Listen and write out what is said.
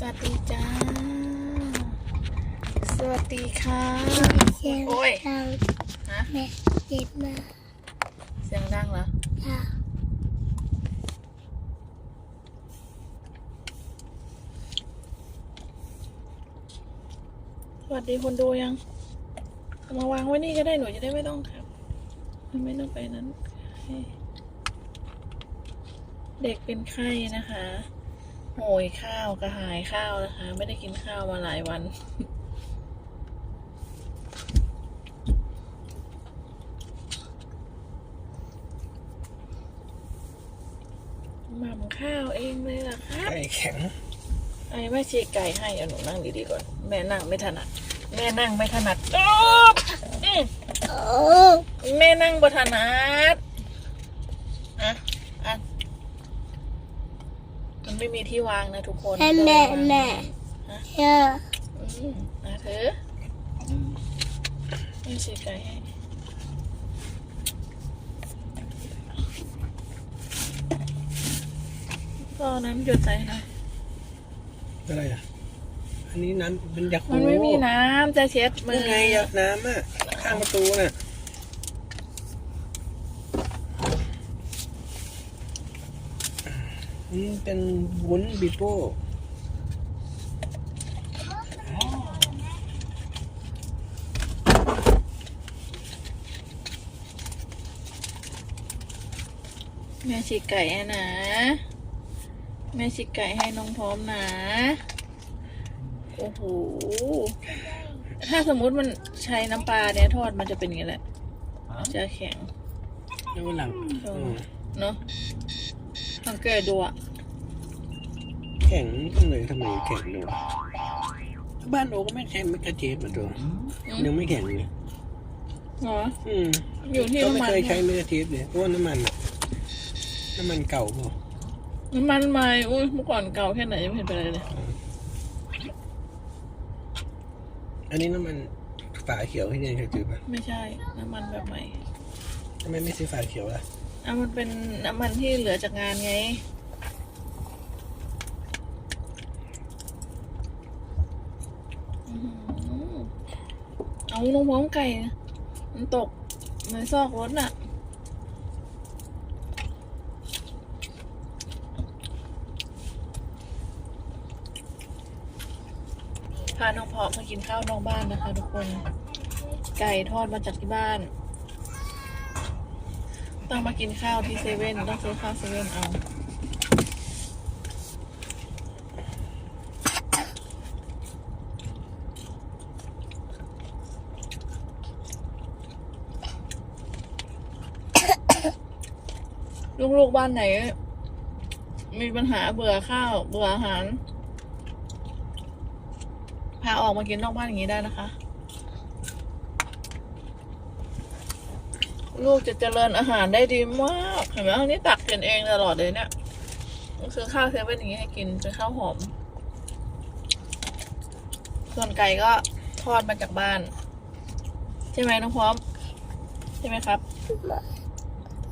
สวัสดีจ้า สวัสดีค่ะเสียงโอ้ยดังฮะแม่เจ็บมากเสียงดังเหรอค่ะสวัสดีคนดูยังเอามาวางไว้นี่ก็ได้หนูจะได้ไม่ต้องครับ ไม่ต้องไปนั้นให้เด็กเป็นไข้นะคะ โหยข้าวกระหายข้าวนะคะ ไม่ได้กินข้าวมาหลายวัน หม่ำข้าวเองเลยล่ะครับไก่แข็งไอ้แม่ชีไก่ให้เอาหนูนั่งดีๆก่อน แม่นั่งไม่ถนัด แม่นั่งไม่ถนัดจบอืมโอ้แม่นั่งบ่ถนัดอะอะมัน ไม่มีที่วางนะทุกคนแม่แม่แม่เยอะอืมอะเธออืมแม่ชีไก่ให้ก็น้ำหยดใส่หน่อยอะไรอะ อันนี้น้ำเป็นยาคูมันไม่มีน้ำจะเช็ดมืมืออไงยาน้ำอะ ข้างประตูน่ะ อืมเป็นวุ้นบิโป้แม่ฉีกไก่ให้นะ แม่ฉีกไก่ให้น้องพร้อมนะ โอ้โห ถ้าสมมุติมันใช้น้ำปลาเนี่ยทอดมันจะเป็นอย่างนี้แหละ จะแข็ง แล้ววันหลังเอออืมเนาะสังเกตดูอะ แข็งจังเลยทำไมแข็งเลยวะบ้านโอก็ไม่แข็งไม่กระเจี๊ยบเหมือนตัวยังไม่แข็งเลยเหรออืมอยู่ที่ก็ไม่น้ำมันเคยใช้ไม่กระเจี๊ยบเลยเพราะว่าน้ำมันอะน้ำมันเก่าเปล่าน้ำมันใหม่อุ้ยเมื่อก่อนเก่าแค่ไหนยังไม่เห็นเป็นไรเลยอันนี้น้ำมันฝาเขียวที่เนี่ยเคยซื้อป่ะไม่ใช่น้ำมันแบบใหม่ทำไมไม่ซื้อฝาเขียวล่ะ อะมันเป็นน้ำมันที่เหลือจากงานไง อื้อหือ เอาลงพร้อมไก่ มันตกในซอกรถน่ะ พาน้องเพาะมากินข้าวนอกบ้านนะคะทุกคน ไก่ทอดมาจากที่บ้าน ต้องมากินข้าวที่เซเว่นต้องซื้อข้าวเซเว่นเอา ลูกๆบ้านไหน มีปัญหาเบื่อข้าว เบื่ออาหาร พาออกมากินนอกบ้านอย่างนี้ได้นะคะ ลูกจะเจริญอาหารได้ดีมากเห็นไหมอันนี้ตักกินเองตลอดเลยเนี่ยซื้อข้าวเซเว่นอย่างนี้ให้กินเป็นข้าวหอม ส่วนไก่ก็ทอดมาจากบ้าน ใช่ไหมน้องพร้อม ใช่ไหมครับ